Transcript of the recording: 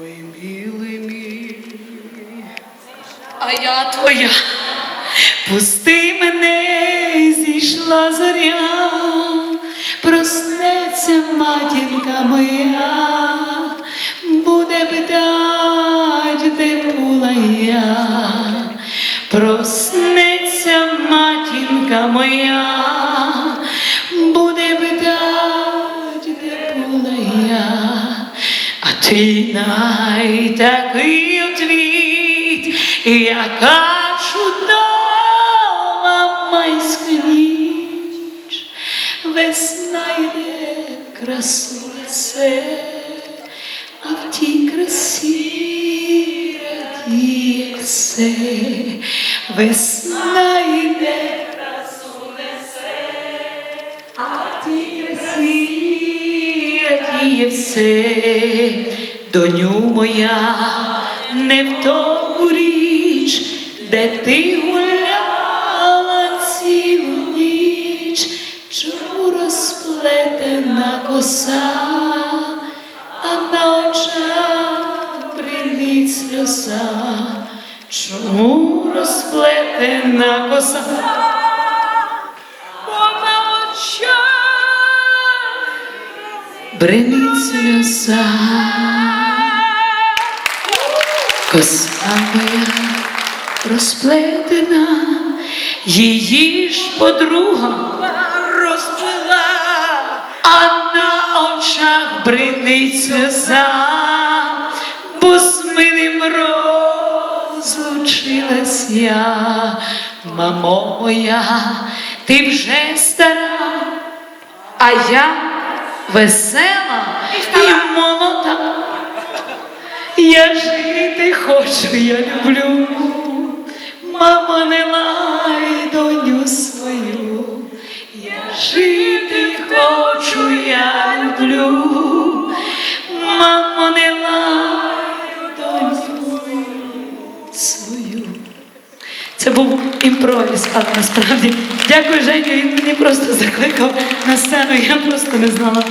Ой, милий мій, а я твоя, пусти мене, зійшла зоря, проснеться матінка моя, буде питать, де була я, проснеться матінка моя, буде питать, де була я. Ти най такий отвіт, яка чудова майська весна йде красу несе, а в тій красі радіє все, весна все, доню моя, не в тому річ, де ти гуляла цілу ніч, чому розплетена коса, а на очах бринить сльоза, чому розплетена коса? Бринить сльоза. Коса моя розплетена, її ж подруга розплела, а на очах бринить сльоза, бо з милим розлучилась я, мамо моя, ти вже стара, а я весела і молода. Я жити хочу, я люблю. Імпровіз, але насправді дякую, Женю. Він мені просто закликав на сцену. Я просто не знала.